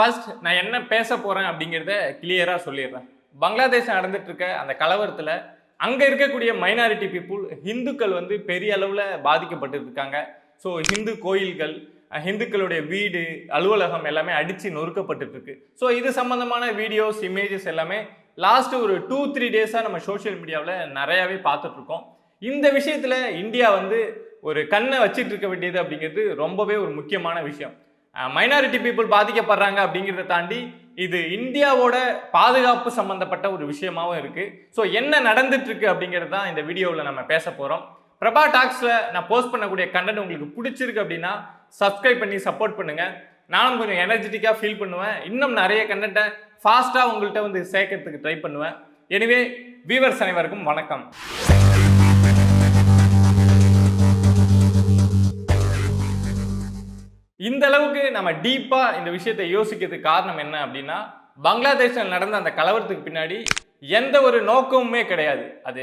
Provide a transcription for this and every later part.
First நான் என்ன பேச போகிறேன் அப்படிங்கிறத கிளியராக சொல்லிடுறேன். பங்களாதேஷ் நடந்துட்டு இருக்க அந்த கலவரத்தில் அங்கே இருக்கக்கூடிய மைனாரிட்டி பீப்புள் ஹிந்துக்கள் வந்து பெரிய அளவில் பாதிக்கப்பட்டு இருக்காங்க ஸோ ஹிந்து கோயில்கள் ஹிந்துக்களுடைய வீடு அலுவலகம் எல்லாமே அடித்து நொறுக்கப்பட்டுருக்கு ஸோ இது சம்மந்தமான வீடியோஸ் இமேஜஸ் எல்லாமே லாஸ்ட் ஒரு டூ த்ரீ டேஸாக நம்ம சோஷியல் மீடியாவில் நிறையாவே பார்த்துட்ருக்கோம் இந்த விஷயத்தில் இந்தியா வந்து ஒரு கண்ணை வச்சிட்டு இருக்க வேண்டியது அப்படிங்கிறது ரொம்பவே ஒரு முக்கியமான விஷயம். மைனாரிட்டி பீப்புள் பாதிக்கப்படுறாங்க அப்படிங்கிறத தாண்டி இது இந்தியாவோட பாதுகாப்பு சம்பந்தப்பட்ட ஒரு விஷயமாவும் இருக்கு. ஸோ என்ன நடந்துட்டு இருக்கு அப்படிங்கிறது தான் இந்த வீடியோவில் நம்ம பேச போகிறோம் பிரபா டாக்ஸில் நான் போஸ்ட் பண்ணக்கூடிய கண்டென்ட் உங்களுக்கு பிடிச்சிருக்கு அப்படின்னா சப்ஸ்கிரைப் பண்ணி சப்போர்ட் பண்ணுங்க. நானும் கொஞ்சம் எனர்ஜெட்டிக்காக ஃபீல் பண்ணுவேன். இன்னும் நிறைய கண்டென்ட்டை ஃபாஸ்ட்டாக உங்கள்கிட்ட வந்து சேர்க்கறதுக்கு ட்ரை பண்ணுவேன். எனிவே வீவர்ஸ் அனைவருக்கும் வணக்கம். இந்த அளவுக்கு நம்ம டீப்பாக இந்த விஷயத்தை யோசிக்கிறதுக்கு காரணம் என்ன அப்படின்னா பங்களாதேஷில் நடந்த அந்த கலவரத்துக்கு பின்னாடி எந்த ஒரு நோக்கமுமே கிடையாது. அது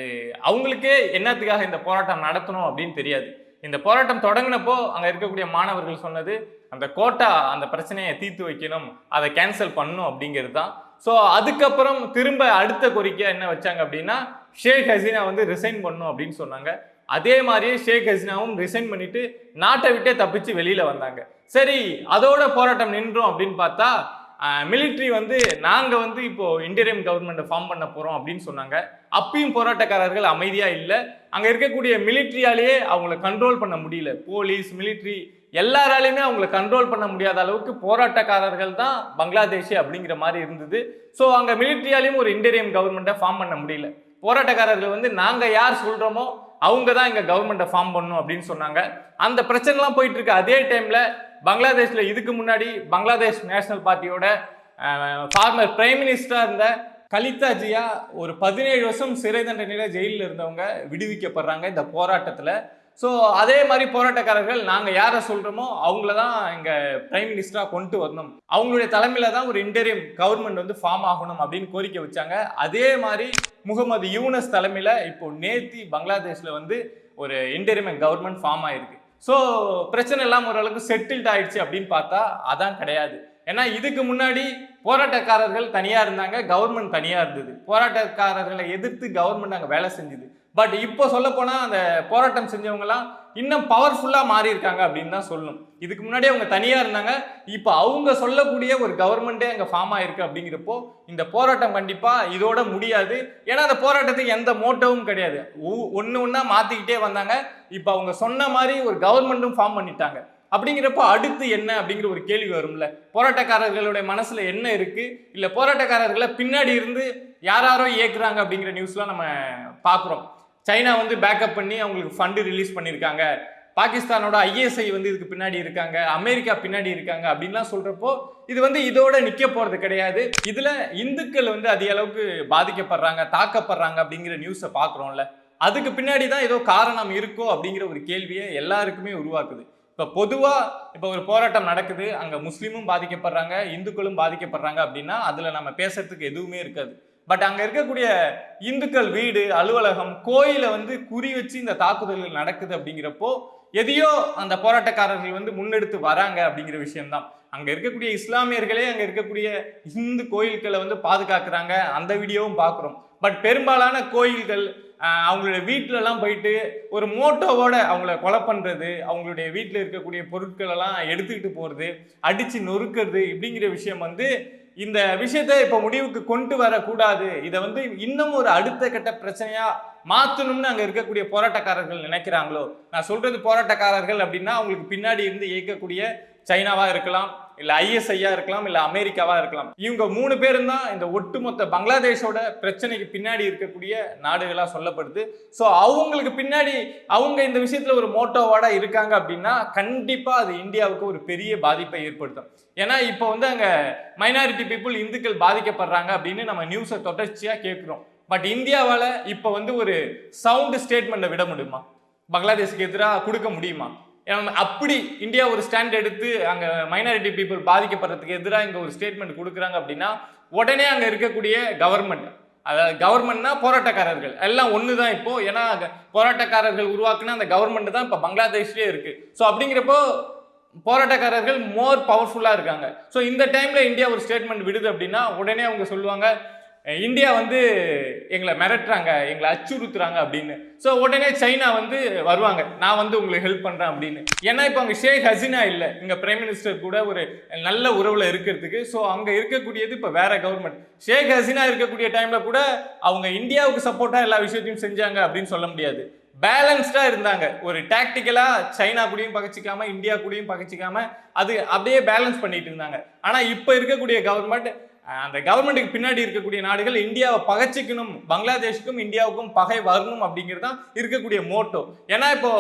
அவங்களுக்கே என்னத்துக்காக இந்த போராட்டம் நடத்தணும் அப்படின்னு தெரியாது. இந்த போராட்டம் தொடங்கினப்போ அங்கே இருக்கக்கூடிய மாணவர்கள் சொன்னது அந்த கோட்டா அந்த பிரச்சனையை தீர்த்து வைக்கணும் அதை கேன்சல் பண்ணணும் அப்படிங்கிறது தான். ஸோ அதுக்கப்புறம் திரும்ப அடுத்த கோரிக்கை என்ன வச்சாங்க அப்படின்னா ஷேக் ஹசீனா வந்து ரிசைன் பண்ணணும் அப்படின்னு சொன்னாங்க. அதே மாதிரியே ஷேக் ஹசீனாவும் ரிசைன் பண்ணிட்டு நாட்டை விட்டே தப்பிச்சு வெளியில வந்தாங்க. சரி அதோட போராட்டம் நின்றோம் அப்படின்னு பார்த்தா மிலிட்ரி வந்து நாங்கள் வந்து இப்போ இன்டீரியம் கவர்மெண்ட்டை ஃபார்ம் பண்ண போகிறோம் அப்படின்னு சொன்னாங்க. அப்பயும் போராட்டக்காரர்கள் அமைதியாக இல்லை. அங்கே இருக்கக்கூடிய மிலிட்ரியாலேயே அவங்கள கண்ட்ரோல் பண்ண முடியல. போலீஸ் மிலிட்ரி எல்லாராலையுமே அவங்கள கண்ட்ரோல் பண்ண முடியாத அளவுக்கு போராட்டக்காரர்கள் தான் பங்களாதேஷி அப்படிங்கிற மாதிரி இருந்தது. ஸோ அங்கே மிலிட்ரியாலையும் ஒரு இன்டீரியம் கவர்மெண்ட்டை ஃபார்ம் பண்ண முடியல. போராட்டக்காரர்கள் வந்து நாங்கள் யார் சொல்கிறோமோ அவங்க தான் எங்கள் கவர்மெண்ட்டை ஃபார்ம் பண்ணும் அப்படின்னு சொன்னாங்க. அந்த பிரச்சனைலாம் போயிட்டு இருக்கு அதே டைமில் பங்களாதேஷில் இதுக்கு முன்னாடி பங்களாதேஷ் நேஷனல் பார்ட்டியோட ஃபார்மர் பிரைம் மினிஸ்டராக இருந்த கலிதா ஜியா ஒரு பதினேழு வருஷம் சிறை தண்டனையில் ஜெயிலில் இருந்தவங்க விடுவிக்கப்படுறாங்க. இந்த போராட்டத்தில் ஸோ அதே மாதிரி போராட்டக்காரர்கள் நாங்கள் யாரை சொல்கிறோமோ அவங்கள தான் இங்கே பிரைம் மினிஸ்டராக கொண்டு வரணும். அவங்களுடைய தலைமையில் தான் ஒரு இன்டரியம் கவர்மெண்ட் வந்து ஃபார்ம் ஆகணும் அப்படின்னு கோரிக்கை வச்சாங்க. அதே மாதிரி முகமது யூனஸ் தலைமையில் இப்போ நேத்தி பங்களாதேஷில் வந்து ஒரு இன்டரியம் கவர்மெண்ட் ஃபார்ம் ஆயிருக்கு. ஸோ பிரச்சனை எல்லாம் ஓரளவுக்கு செட்டில்ட் ஆயிடுச்சு அப்படின்னு பார்த்தா அதான் கிடையாது. ஏன்னா இதுக்கு முன்னாடி போராட்டக்காரர்கள் தனியாக இருந்தாங்க கவர்மெண்ட் தனியாக இருந்தது. போராட்டக்காரர்களை எதிர்த்து கவர்மெண்ட் அங்கே வேலை செஞ்சுது. பட் இப்போ சொல்ல போனால் அந்த போராட்டம் செஞ்சவங்கலாம் இன்னும் பவர்ஃபுல்லாக மாறி இருக்காங்க அப்படின்னு தான் சொல்லணும். இதுக்கு முன்னாடி அவங்க தனியாக இருந்தாங்க. இப்போ அவங்க சொல்லக்கூடிய ஒரு கவர்மெண்ட்டே அங்கே ஃபார்ம் ஆயிருக்கு அப்படிங்கிறப்போ இந்த போராட்டம் கண்டிப்பாக இதோட முடியாது. ஏன்னா அந்த போராட்டத்துக்கு எந்த மோட்டவும் கிடையாது. ஒன்று ஒன்றா மாற்றிக்கிட்டே வந்தாங்க. இப்போ அவங்க சொன்ன மாதிரி ஒரு கவர்மெண்ட்டும் ஃபார்ம் பண்ணிட்டாங்க. அப்படிங்கிறப்போ அடுத்து என்ன அப்படிங்கிற ஒரு கேள்வி வரும்ல. போராட்டக்காரர்களுடைய மனசுல என்ன இருக்கு? இல்ல போராட்டக்காரர்களை பின்னாடி இருந்து யாராரோ இயக்குறாங்க அப்படிங்கிற நியூஸ்லாம் நம்ம பார்க்குறோம். சைனா வந்து பேக்கப் பண்ணி அவங்களுக்கு ஃபண்டு ரிலீஸ் பண்ணியிருக்காங்க பாகிஸ்தானோட ஐஎஸ்ஐ வந்து இதுக்கு பின்னாடி இருக்காங்க. அமெரிக்கா பின்னாடி இருக்காங்க அப்படின்லாம் சொல்கிறப்போ இது வந்து இதோட நிற்க போகிறது கிடையாது. இதில் இந்துக்கள் வந்து அதிக அளவுக்கு பாதிக்கப்படுறாங்க தாக்கப்படுறாங்க அப்படிங்கிற நியூஸை பார்க்குறோம்ல அதுக்கு பின்னாடி தான் ஏதோ காரணம் இருக்கோ அப்படிங்கிற ஒரு கேள்வியை எல்லாருக்குமே உருவாக்குது. இப்போ பொதுவாக இப்போ ஒரு போராட்டம் நடக்குது. அங்கே முஸ்லீமும் பாதிக்கப்படுறாங்க இந்துக்களும் பாதிக்கப்படுறாங்க அப்படின்னா அதில் நம்ம பேசுறதுக்கு எதுவுமே இருக்காது. பட் அங்கே இருக்கக்கூடிய இந்துக்கள் வீடு அலுவலகம் கோயிலை வந்து குறி வச்சு இந்த தாக்குதல்கள் நடக்குது அப்படிங்கிறப்போ எதையோ அந்த போராட்டக்காரர்கள் வந்து முன்னெடுத்து வராங்க அப்படிங்கிற விஷயம்தான். அங்கே இருக்கக்கூடிய இஸ்லாமியர்களே அங்கே இருக்கக்கூடிய இந்து கோயில்களை வந்து பாதுகாக்கிறாங்க. அந்த வீடியோவும் பார்க்குறோம். பட் பெரும்பாலான கோயில்கள் அவங்களுடைய வீட்டிலலாம் போயிட்டு ஒரு மோட்டோவோட அவங்கள கொலை பண்ணுறது அவங்களுடைய வீட்டில் இருக்கக்கூடிய பொருட்கள் எல்லாம் எடுத்துக்கிட்டு போகிறது அடித்து நொறுக்கிறது இப்படிங்கிற விஷயம் வந்து இந்த விஷயத்தை இப்போ முடிவுக்கு கொண்டு வரக்கூடாது. இதை வந்து இன்னும் ஒரு அடுத்த கட்ட பிரச்சனையா மாற்றணும்னு அங்கே இருக்கக்கூடிய போராட்டக்காரர்கள் நினைக்கிறாங்களோ? நான் சொல்றது போராட்டக்காரர்கள் அப்படின்னா அவங்களுக்கு பின்னாடி இருந்து இயக்கக்கூடிய சைனாவாக இருக்கலாம். இல்ல ஐஎஸ்ஐயா இருக்கலாம் இல்ல அமெரிக்காவா இருக்கலாம். இவங்க மூணு பேரும் தான் இந்த ஒட்டுமொத்த பங்களாதேஷோட பிரச்சனைக்கு பின்னாடி இருக்கக்கூடிய நாடுகளா சொல்லப்படுது. ஸோ அவங்களுக்கு பின்னாடி அவங்க இந்த விஷயத்துல ஒரு மோட்டோவோட இருக்காங்க அப்படின்னா கண்டிப்பா அது இந்தியாவுக்கு ஒரு பெரிய பாதிப்பை ஏற்படுத்தும். ஏன்னா இப்போ வந்து அங்க மைனாரிட்டி பீப்புள் இந்துக்கள் பாதிக்கப்படுறாங்க அப்படின்னு நம்ம நியூஸை தொடர்ச்சியா கேட்குறோம் பட் இந்தியாவால இப்போ வந்து ஒரு சவுண்ட் ஸ்டேட்மெண்ட்டை விட முடியுமா? பங்களாதேஷுக்கு எதிராக கொடுக்க முடியுமா? அப்படி இந்தியா ஒரு ஸ்டாண்ட் எடுத்து அங்கே மைனாரிட்டி பீப்புள் பாதிக்கப்படுறதுக்கு எதிராக இங்கே ஒரு ஸ்டேட்மெண்ட் கொடுக்குறாங்க அப்படின்னா உடனே அங்கே இருக்கக்கூடிய கவர்மெண்ட் அதாவது கவர்மெண்ட்னா போராட்டக்காரர்கள். எல்லாம் ஒன்று தான் இப்போ. ஏன்னா போராட்டக்காரர்கள் உருவாக்குன அந்த கவர்மெண்ட் தான் இப்போ பங்களாதேஷ்லேயே இருக்குது ஸோ அப்படிங்கிறப்போ போராட்டக்காரர்கள் மோர் பவர்ஃபுல்லாக இருக்காங்க. ஸோ இந்த டைமில் இந்தியா ஒரு ஸ்டேட்மெண்ட் விடுது அப்படின்னா உடனே அவங்க சொல்லுவாங்க இந்தியா வந்து எங்களை மிரட்டுறாங்க எங்களை அச்சுறுத்துறாங்க அப்படின்னு. ஸோ உடனே சைனா வந்து வருவாங்க நான் வந்து உங்களுக்கு ஹெல்ப் பண்ணுறேன் அப்படின்னு. ஏன்னா இப்போ அங்கே ஷேக் ஹசினா இல்லை. இங்கே பிரைம் மினிஸ்டர் கூட ஒரு நல்ல உறவில் இருக்கிறதுக்கு. ஸோ அங்கே இருக்கக்கூடியது இப்போ வேற கவர்மெண்ட் ஷேக் ஹசினா இருக்கக்கூடிய டைமில் கூட அவங்க இந்தியாவுக்கு சப்போர்ட்டாக எல்லா விஷயத்தையும் செஞ்சாங்க அப்படின்னு சொல்ல முடியாது. பேலன்ஸ்டாக இருந்தாங்க. ஒரு டாக்டிக்கலாக சைனா கூடயும் பகச்சிக்காம இந்தியா கூடயும் பகச்சிக்காம அது அப்படியே பேலன்ஸ் பண்ணிட்டு இருந்தாங்க. ஆனால் இப்போ இருக்கக்கூடிய கவர்மெண்ட் அந்த கவர்மெண்ட்டுக்கு பின்னாடி இருக்கக்கூடிய நாடுகள் இந்தியாவை பகச்சிக்கணும் பங்களாதேஷுக்கும் இந்தியாவுக்கும் பகை வரணும் அப்படிங்கிறது தான் இருக்கக்கூடிய மோட்டோ ஏன்னா இப்போ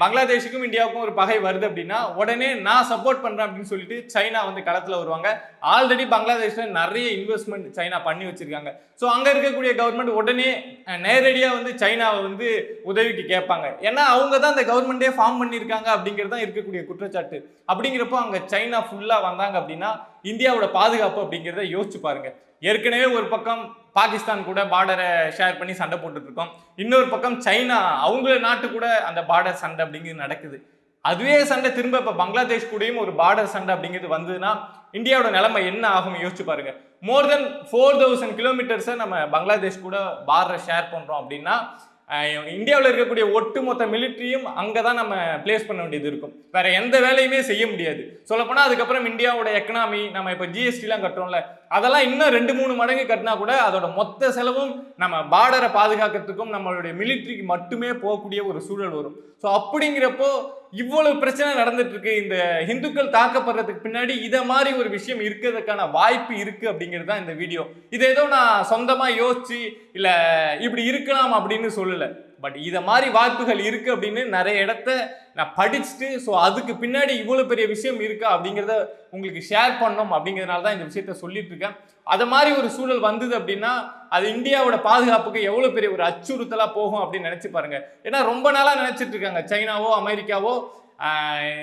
பங்களாதேஷுக்கும் இந்தியாவுக்கும் ஒரு பகை வருது அப்படின்னா உடனே நான் சப்போர்ட் பண்ணுறேன் அப்படின்னு சொல்லிட்டு சைனா வந்து களத்தில் வருவாங்க. ஆல்ரெடி பங்களாதேஷ்ல நிறைய இன்வெஸ்ட்மெண்ட் சைனா பண்ணி வச்சுருக்காங்க. ஸோ அங்கே இருக்கக்கூடிய கவர்மெண்ட் உடனே நேரடியாக வந்து சைனாவை வந்து உதவிக்கு கேட்பாங்க. ஏன்னா அவங்க தான் அந்த கவர்மெண்ட்டே ஃபார்ம் பண்ணியிருக்காங்க அப்படிங்கிறது தான் இருக்கக்கூடிய குற்றச்சாட்டு. அப்படிங்கிறப்போ அங்கே சைனா ஃபுல்லாக வந்தாங்க அப்படின்னா இந்தியாவோட பாதுகாப்பு அப்படிங்கிறத யோசிச்சு பாருங்கள் ஏற்கனவே ஒரு பக்கம் பாகிஸ்தான் கூட பார்டரை ஷேர் பண்ணி சண்டை போட்டுட்ருக்கோம். இன்னொரு பக்கம் சைனா அவங்க நாட்டு கூட அந்த பார்டர் சண்டை அப்படிங்கிறது நடக்குது. அதுவே சண்டை திரும்ப இப்போ பங்களாதேஷ் கூடயும் ஒரு பார்டர் சண்டை அப்படிங்கிறது வந்ததுன்னா இந்தியாவோட நிலைமை என்ன ஆகும் யோசிச்சு பாருங்க. மோர் தென் ஃபோர் தௌசண்ட் கிலோமீட்டர்ஸை நம்ம பங்களாதேஷ் கூட பார்டரை ஷேர் பண்ணுறோம் அப்படின்னா இந்தியாவில் இருக்கக்கூடிய ஒட்டுமொத்த மிலிட்ரியும் அங்கே தான் நம்ம பிளேஸ் பண்ண வேண்டியது இருக்கும். வேற எந்த வேலையுமே செய்ய முடியாது. சொல்லப்போனால் அதுக்கப்புறம் இந்தியாவோட எக்கனாமி நம்ம இப்போ ஜிஎஸ்டிலாம் கட்டுறோம்ல அதெல்லாம் இன்னும் ரெண்டு மூணு மடங்கு கட்டினா கூட அதோட மொத்த செலவும் நம்ம பார்டரை பாதுகாக்கிறதுக்கும் நம்மளுடைய மிலிட்ரிக்கு மட்டுமே போகக்கூடிய ஒரு சூழல் வரும். ஸோ அப்படிங்கிறப்போ இவ்வளவு பிரச்சனை நடந்துட்டு இருக்கு இந்த இந்துக்கள் தாக்கப்படுறதுக்கு பின்னாடி இதை மாதிரி ஒரு விஷயம் இருக்கிறதுக்கான வாய்ப்பு இருக்கு அப்படிங்கிறது தான் இந்த வீடியோ இது ஏதோ நான் சொந்தமாக யோசிச்சு இல்லை இப்படி இருக்கலாம் அப்படின்னு சொல்லலை. பட் இதை மாதிரி வாய்ப்புகள் இருக்குது அப்படின்னு நிறைய இடத்த நான் படிச்சுட்டு ஸோ அதுக்கு பின்னாடி இவ்வளோ பெரிய விஷயம் இருக்கா அப்படிங்கிறத உங்களுக்கு ஷேர் பண்ணோம் அப்படிங்கிறதுனால தான் இந்த விஷயத்த சொல்லிட்டு இருக்கேன். அது மாதிரி ஒரு சூழல் வந்தது அப்படின்னா அது இந்தியாவோட பாதுகாப்புக்கு எவ்வளோ பெரிய ஒரு அச்சுறுத்தலாக போகும் அப்படின்னு நினச்சி பாருங்க. ஏன்னா ரொம்ப நாளாக நினச்சிட்டு இருக்காங்க. சைனாவோ அமெரிக்காவோ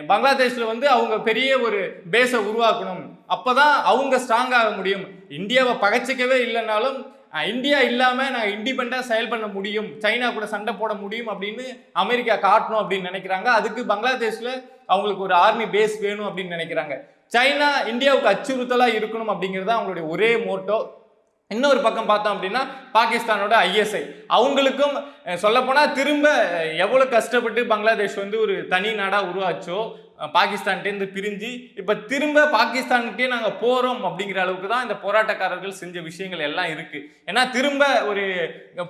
பங்களாதேஷில் வந்து அவங்க பெரிய ஒரு பேஸை உருவாக்கணும். அப்போ தான் அவங்க ஸ்ட்ராங் ஆக முடியும். இந்தியாவை பகைச்சிக்கவே இல்லைனாலும் இந்தியா இல்லாமல் நான் இண்டிபெண்ட்டாக செயல் பண்ண முடியும். சைனா கூட சண்டை போட முடியும் அப்படின்னு அமெரிக்கா காட்டணும் அப்படின்னு நினைக்கிறாங்க. அதுக்கு பங்களாதேஷ்ல அவங்களுக்கு ஒரு ஆர்மி பேஸ் வேணும் அப்படின்னு நினைக்கிறாங்க. சைனா இந்தியாவுக்கு அச்சுறுத்தலாக இருக்கணும் அப்படிங்கிறது அவங்களுடைய ஒரே மோட்டோ இன்னொரு பக்கம் பார்த்தோம் அப்படின்னா பாகிஸ்தானோட ஐஎஸ்ஐ அவங்களுக்கும் சொல்லப்போனால் திரும்ப எவ்வளோ கஷ்டப்பட்டு பங்களாதேஷ் வந்து ஒரு தனி நாடாக உருவாச்சோ பாகிஸ்தான்கிட்டேருந்து பிரிஞ்சு இப்போ திரும்ப பாகிஸ்தான்கிட்டே நாங்கள் போகிறோம் அப்படிங்கிற அளவுக்கு தான் இந்த போராட்டக்காரர்கள் செஞ்ச விஷயங்கள் எல்லாம் இருக்குது ஏன்னா திரும்ப ஒரு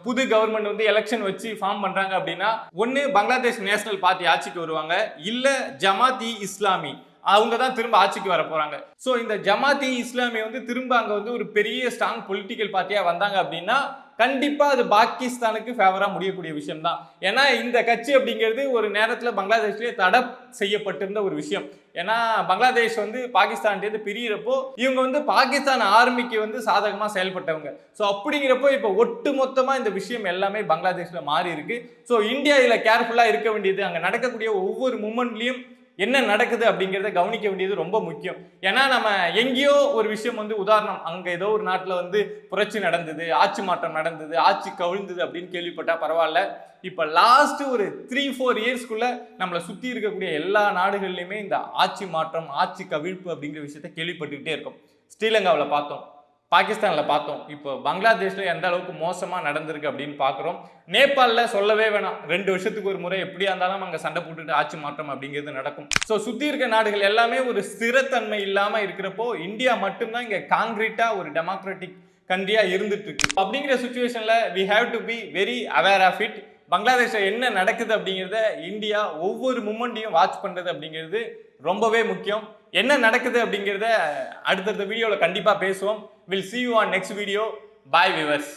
புது கவர்மெண்ட் வந்து எலெக்ஷன் வச்சு ஃபார்ம் பண்ணுறாங்க அப்படின்னா ஒன்று பங்களாதேஷ் நேஷனல் பார்ட்டி ஆட்சிக்கு வருவாங்க இல்லை ஜமாத் இ இஸ்லாமி. அவங்க தான் திரும்ப ஆட்சிக்கு வர போகிறாங்க ஸோ இந்த ஜமாத்தி இஸ்லாமி வந்து திரும்ப அங்கே வந்து ஒரு பெரிய ஸ்ட்ராங் பொலிட்டிக்கல் பார்ட்டியாக வந்தாங்க அப்படின்னா கண்டிப்பாக அது பாகிஸ்தானுக்கு ஃபேவராக முடியக்கூடிய விஷயம் தான் ஏன்னா இந்த கட்சி அப்படிங்கிறது ஒரு நேரத்தில் பங்களாதேஷ்லேயே தடை செய்யப்பட்டிருந்த ஒரு விஷயம். ஏன்னா பங்களாதேஷ் வந்து பாகிஸ்தான்லேருந்து பிரியிறப்போ இவங்க வந்து பாகிஸ்தான் ஆர்மிக்கு வந்து சாதகமாக செயல்பட்டவங்க. ஸோ அப்படிங்கிறப்போ இப்போ ஒட்டு மொத்தமாக இந்த விஷயம் எல்லாமே பங்களாதேஷ்ல மாறி இருக்கு ஸோ இந்தியா இதில் கேர்ஃபுல்லாக இருக்க வேண்டியது அங்கே நடக்கக்கூடிய ஒவ்வொரு மூமெண்ட்லேயும் என்ன நடக்குது அப்படிங்கிறத கவனிக்க வேண்டியது ரொம்ப முக்கியம். ஏன்னா நம்ம எங்கேயோ ஒரு விஷயம் வந்து உதாரணம் அங்கே ஏதோ ஒரு நாட்டில் வந்து புரட்சி நடந்தது ஆட்சி மாற்றம் நடந்தது ஆட்சி கவிழ்ந்தது அப்படின்னு கேள்விப்பட்டால் பரவாயில்ல. இப்போ லாஸ்ட் ஒரு த்ரீ ஃபோர் இயர்ஸ்க்குள்ள நம்மளை சுற்றி இருக்கக்கூடிய எல்லா நாடுகள்லையுமே இந்த ஆட்சி மாற்றம் ஆட்சி கவிழ்ப்பு அப்படிங்கிற விஷயத்த கேள்விப்பட்டுக்கிட்டே இருக்கும். ஸ்ரீலங்காவில் பார்த்தோம். பாகிஸ்தானில் பார்த்தோம். இப்போ பங்களாதேஷ்ல எந்த அளவுக்கு மோசமாக நடந்திருக்கு அப்படின்னு பார்க்குறோம். நேபாளில் சொல்லவே வேணாம். ரெண்டு வருஷத்துக்கு ஒரு முறை எப்படியா இருந்தாலும் அங்கே சண்டை போட்டுட்டு ஆட்சி மாற்றம் அப்படிங்கிறது நடக்கும். ஸோ சுற்றி இருக்க நாடுகள் எல்லாமே ஒரு ஸ்திரத்தன்மை இல்லாமல் இருக்கிறப்போ இந்தியா மட்டும்தான் இங்கே காங்கிரீட்டாக ஒரு டெமோக்ராட்டிக் கண்ட்ரியாக இருந்துட்டு இருக்கு அப்படிங்கிற சுச்சுவேஷனில் we have to be very aware of it பங்களாதேஷில் என்ன நடக்குது அப்படிங்கிறத இந்தியா ஒவ்வொரு மூமெண்ட்டையும் வாட்ச் பண்ணுறது அப்படிங்கிறது ரொம்பவே முக்கியம். என்ன நடக்குது அப்படிங்கிறத அடுத்தடுத்த வீடியோவில் கண்டிப்பாக பேசுவோம். Will see you on next video. Bye viewers